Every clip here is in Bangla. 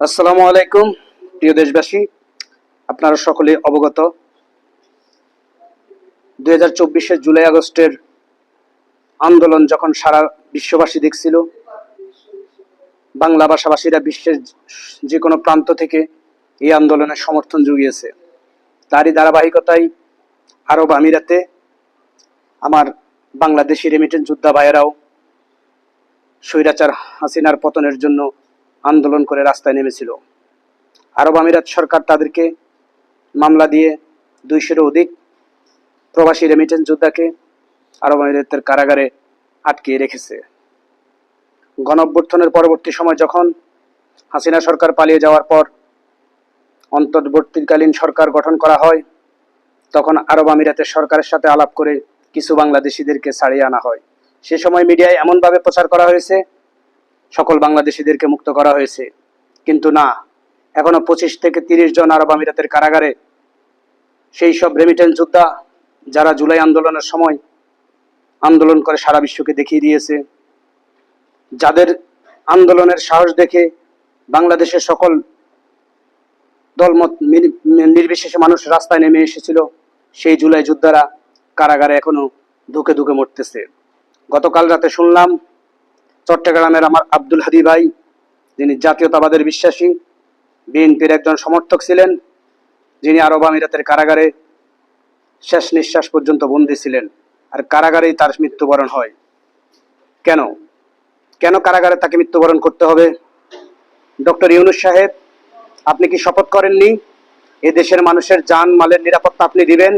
আসসালামু আলাইকুম, প্রিয় দেশবাসী। আপনারা সকলে অবগত। দুই হাজার জুলাই আগস্টের আন্দোলন যখন সারা বিশ্ববাসী দেখছিল, বাংলা ভাষাভাষীরা বিশ্বের যে কোনো প্রান্ত থেকে এই আন্দোলনের সমর্থন জুগিয়েছে। তারই ধারাবাহিকতায় আরব আমিরাতে আমার বাংলাদেশি রেমিটেন্স যোদ্ধা ভাইয়েরাও স্বৈরাচার হাসিনার পতনের জন্য আন্দোলন করে রাস্তায় নেমেছিল। আরব আমিরাত সরকার তাদেরকে মামলা দিয়ে দুইশোরও অধিক প্রবাসী রেমিটেন্স যোদ্ধাকে আরব আমিরাতের কারাগারে আটকিয়ে রেখেছে। গণঅভ্যর্থনের পরবর্তী সময় যখন হাসিনা সরকার পালিয়ে যাওয়ার পর অন্তর্বর্তীকালীন সরকার গঠন করা হয়, তখন আরব আমিরাতের সরকারের সাথে আলাপ করে কিছু বাংলাদেশিদেরকে ছাড়িয়ে আনা হয়। সে সময় মিডিয়ায় এমনভাবে প্রচার করা হয়েছে সকল বাংলাদেশিদেরকে মুক্ত করা হয়েছে। কিন্তু না, এখনও পঁচিশ থেকে তিরিশ জন আরব আমিরাতের কারাগারে। সেই সব রেমিটেন্স যোদ্ধা যারা জুলাই আন্দোলনের সময় আন্দোলন করে সারা বিশ্বকে দেখিয়ে দিয়েছে, যাদের আন্দোলনের সাহস দেখে বাংলাদেশের সকল দলমত নির্বিশেষে মানুষ রাস্তায় নেমে এসেছিল, সেই জুলাই যোদ্ধারা কারাগারে এখনও ধুকে ধুকে মরতেছে। গতকাল রাতে শুনলাম চট্টগ্রামের আমার আব্দুল হাদি ভাই, যিনি জাতীয়তাবাদের বিশ্বাসী, বিএনপির একজন সমর্থক ছিলেন, যিনি আরব আমিরাতের কারাগারে শেষ নিঃশ্বাস পর্যন্ত বন্দী ছিলেন। আর কারাগারেই তার মৃত্যুবরণ হয়। কেন? কেন কারাগারে তাকে মৃত্যুবরণ করতে হবে? ডক্টর ইউনুস সাহেব, আপনি কি শপথ করেননি? এ দেশের মানুষের যান, মালের নিরাপত্তা আপনি দিবেন?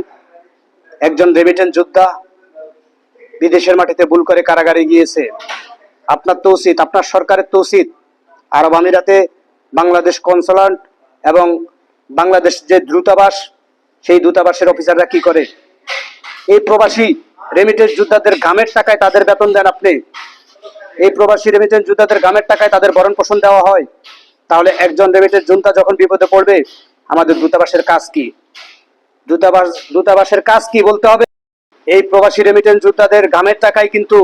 একজন রেমিটেন্স যোদ্ধা বিদেশের মাটিতে ভুল করে কারাগারে গিয়েছে। আপনার তো উচিত আপনার সরকারের তো উচিত আরব আমিরাতে বাংলাদেশ কনসুলেট এবং বাংলাদেশ যে দূতাবাস, সেই দূতাবাসের অফিসাররা কি করে? এই প্রবাসী রেমিটেন্স যোদ্ধাদের গ্রামের টাকায় তাদের বেতন দেন আপনি। এই প্রবাসী রেমিটেন্স যোদ্ধাদের গ্রামের টাকায় তাদের ভরণ পোষণ দেওয়া হয়। তাহলে একজন রেমিটেন্স যোদ্ধা যখন বিপদে পড়বে, আমাদের দূতাবাসের কাজ কি? দূতাবাস, দূতাবাসের কাজ কি বলতে হবে? এই প্রবাসী রেমিটেন্স যোদ্ধাদের গ্রামের টাকায় কিন্তু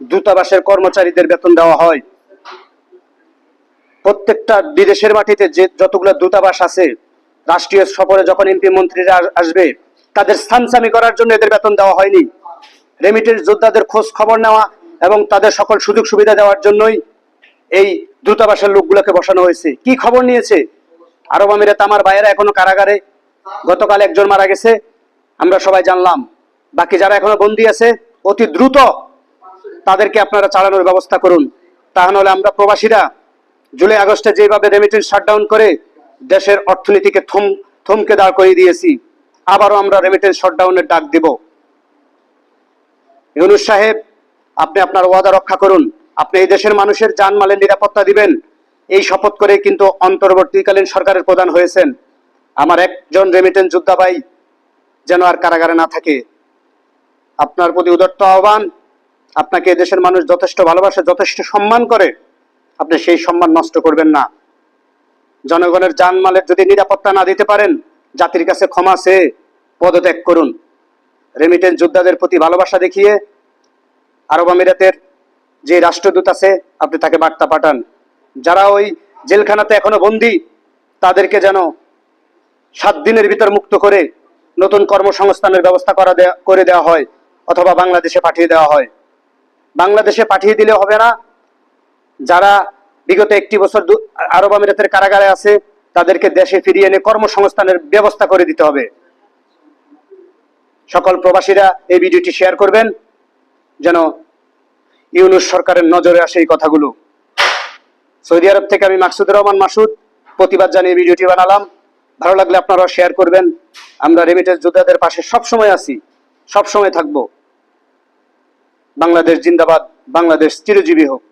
দূতাবাসের কর্মচারীদের বেতন দেওয়া হয়। প্রত্যেকটা বিদেশের মাটিতে যে যতগুলো দূতাবাস আছে, রাষ্ট্রীয় সফরে যখন এমপি মন্ত্রীরা আসবে, তাদের স্থানসামি করার জন্য এদের বেতন দেওয়া হয়নি। রেমিটেন্স যোদ্ধাদের খোঁজ খবর নেওয়া এবং তাদের সকল সুযোগ সুবিধা দেওয়ার জন্যই এই দূতাবাসের লোকগুলোকে বসানো হয়েছে। কি খবর নিয়েছে? আরব আমিরাত আমার ভাইয়েরা এখনও কারাগারে। গতকাল একজন মারা গেছে। আমরা সবাই জানলাম। বাকি যারা এখনও বন্দী আছে, অতি দ্রুত তাদেরকে আপনারা চালানোর ব্যবস্থা করুন। তা নাহলে আমরা প্রবাসীরা জুলাই, আগস্টে যেভাবে রেমিটেন্স শাটডাউন করে দেশের অর্থনীতিকে থম, থমকে দাঁড় করিয়ে দিয়েছি, আবারও আমরা রেমিটেন্স শাটডাউনের ডাক দিব। ইউনুস সাহেব, আপনি আপনার ওয়াদা রক্ষা করুন। আপনি এই দেশের মানুষের জানমালের নিরাপত্তা দিবেন। এই শপথ করে কিন্তু অন্তর্বর্তীকালীন সরকারের প্রধান হয়েছেন। আমার একজন রেমিটেন্স যোদ্ধা ভাই যেন আর কারাগারে না থাকে। আপনার প্রতি উদত্ত আহ্বান আপনাকে দেশের মানুষ যথেষ্ট ভালোবাসে, যথেষ্ট সম্মান করে, আপনি সেই সম্মান নষ্ট করবেন না। জনগণের জানমালের যদি নিরাপত্তা না দিতে পারেন, জাতির কাছে ক্ষমা চেয়ে পদত্যাগ করুন। রেমিটেন্স যোদ্ধাদের প্রতি ভালোবাসা দেখিয়ে আরব আমিরাতের যে রাষ্ট্রদূত আছে, আপনি তাকে বার্তা পাঠান। যারা ওই জেলখানাতে এখনও বন্দী, তাদেরকে যেন সাত দিনের ভিতর মুক্ত করে নতুন কর্মসংস্থানের ব্যবস্থা করা করে দেওয়া হয়, অথবা বাংলাদেশে পাঠিয়ে দেওয়া হয়। বাংলাদেশে পাঠিয়ে দিলে হবে না। যারা বিগত একটি বছর আরব আমিরাতের কারাগারে আছে, তাদেরকে দেশে ফিরিয়ে এনে কর্মসংস্থানের ব্যবস্থা করে দিতে হবে। সকল প্রবাসীরা এই ভিডিওটি শেয়ার করবেন, যেন ইউনুস সরকারের নজরে আসে এই কথাগুলো। সৌদি আরব থেকে আমি মাকসুদুর রহমান মাসুদ, প্রতিবাদ জানিয়ে ভিডিওটি বানালাম। ভালো লাগলে আপনারা শেয়ার করবেন। আমরা রেমিটেন্স যোদ্ধাদের পাশে সব সময় আছি সব সময় থাকব। বাংলাদেশ জিন্দাবাদ বাংলাদেশ চিরজীবী হোক।